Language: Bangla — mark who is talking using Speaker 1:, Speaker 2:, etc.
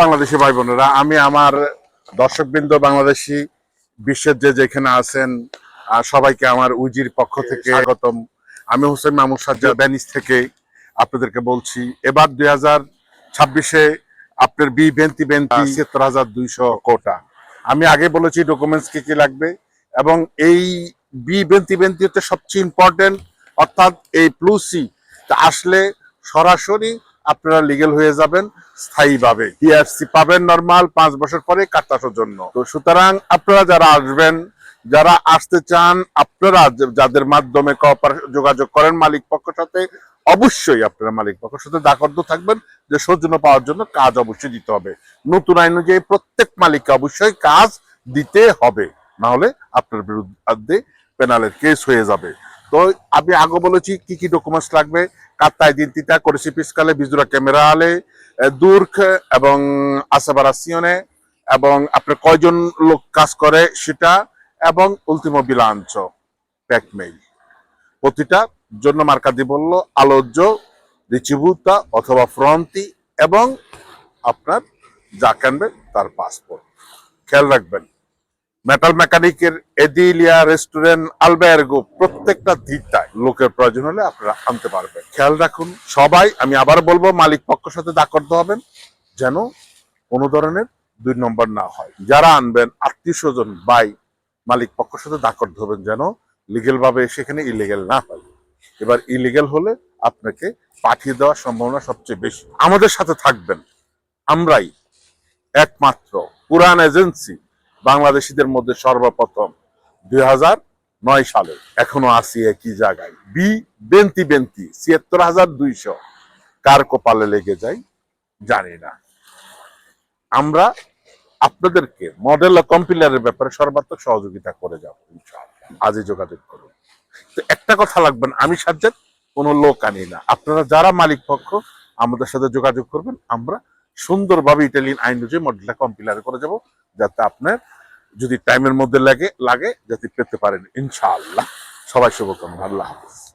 Speaker 1: বাংলাদেশি ভাই বোনেরা আমি আমার দর্শকবৃন্দ বাংলাদেশি বিশ্বের যে যেখানে আছেন সবাইকে আমার উজির পক্ষ থেকে স্বাগতম। আমি হোসেন মামুদ সাজ্জাদ বেনিস থেকে আপনাদেরকে বলছি এবার দুই হাজার ছাব্বিশে আপনার বি বেন্তি বেন্তি ছিয়াত্তর হাজার দুইশো কোটা। আমি আগে বলেছি ডকুমেন্টস কি কি লাগবে এবং এই বি বেন্তি বেন্তি হচ্ছে সবচেয়ে ইম্পর্টেন্ট অর্থাৎ এই প্লুসি আসলে সরাসরি আপনারা লিগেল হয়ে যাবেন, স্থায়ীভাবে। টিআরসি পাবেন নর্মাল পাঁচ বছর পরে কাটানোর জন্য। তো সুতরাং আপনারা যারা আসবেন, যারা আসতে চান, আপনারা যাদের মাধ্যমে যোগাযোগ করেন মালিক পক্ষের সাথে, অবশ্যই আপনারা মালিক পক্ষের সাথে দাকর্দ থাকবেন, যে সৌজন্য পাওয়ার জন্য কাজ অবশ্যই দিতে হবে। নতুন আইন অনুযায়ী প্রত্যেক মালিককে অবশ্যই কাজ দিতে হবে না হলে আপনার বিরুদ্ধে পেনালের কেস হয়ে যাবে। তো আমি আগে বলেছি কি কি ডকুমেন্টস লাগবে। কাত্তা identità corsi fiscale bisura camerale eh, দুর্খ এবং আসেবারাসিওনে এবং আপনার কয়জন লোক কাজ করে সেটা এবং উলতিমো বিলাঞ্চ প্যাকমেইল প্রতিটা জন্য মার্কা দিয়ে বলল আলোচ্য রিচিবুতা অথবা ফ্রন্তি এবং আপনার যা কেনবে তার পাসপোর্ট খেয়াল রাখবেন। মেটাল মেকানিকের এদিলিয়া রেস্টুরেন্ট আলবায়ারগো প্রত্যেকটা দিকটায় লোকের প্রয়োজন হলে আপনারা আনতে পারবেন। খেয়াল রাখুন, সবাই, আমি আবার বলব, মালিক পক্ষের সাথে দাকর্দ হবেন, যেন কোনো ধরনের দুই নম্বর না হয়। যারা আনবেন, আত্মীয় স্বজন বাই মালিক পক্ষের সাথে দাকর্দ হবেন, যেন লিগেল ভাবে সেখানে ইলিগেল না হয়। এবার ইলিগেল হলে আপনাকে পাঠিয়ে দেওয়ার সম্ভাবনা সবচেয়ে বেশি। আমাদের সাথে থাকবেন, আমরাই একমাত্র পুরান এজেন্সি বাংলাদেশিদের মধ্যে সর্বপ্রথম দুই নয় সালে। এখনও আসি একই জায়গায়। বি, বেন্তি বেন্তি, ছিয়াত্তর হাজার দুইশো। কার কপালে লেগে যায়, জানি না। আমরা আপনাদেরকে মডেল ও কম্পিলারের ব্যাপারে সর্বাত্মক সহযোগিতা করে যাব আজই যোগাযোগ করুন। তো একটা কথা লাগবেন আমি সাজ্জাদ, কোনো লোক আনি না। আপনারা যারা মালিক পক্ষ, আমাদের সাথে যোগাযোগ করবেন, আমরা সুন্দরভাবে ইটালিয়ান আইন অনুযায়ী মডেলটা কম্পিলার করে যাব, যাতে আপনার যদি টাইমের মধ্যে লাগে লাগে, যাতে পেতে পারেন, ইনশাআল্লাহ। সবাই শুভকামনা, আল্লাহ হাফিজ।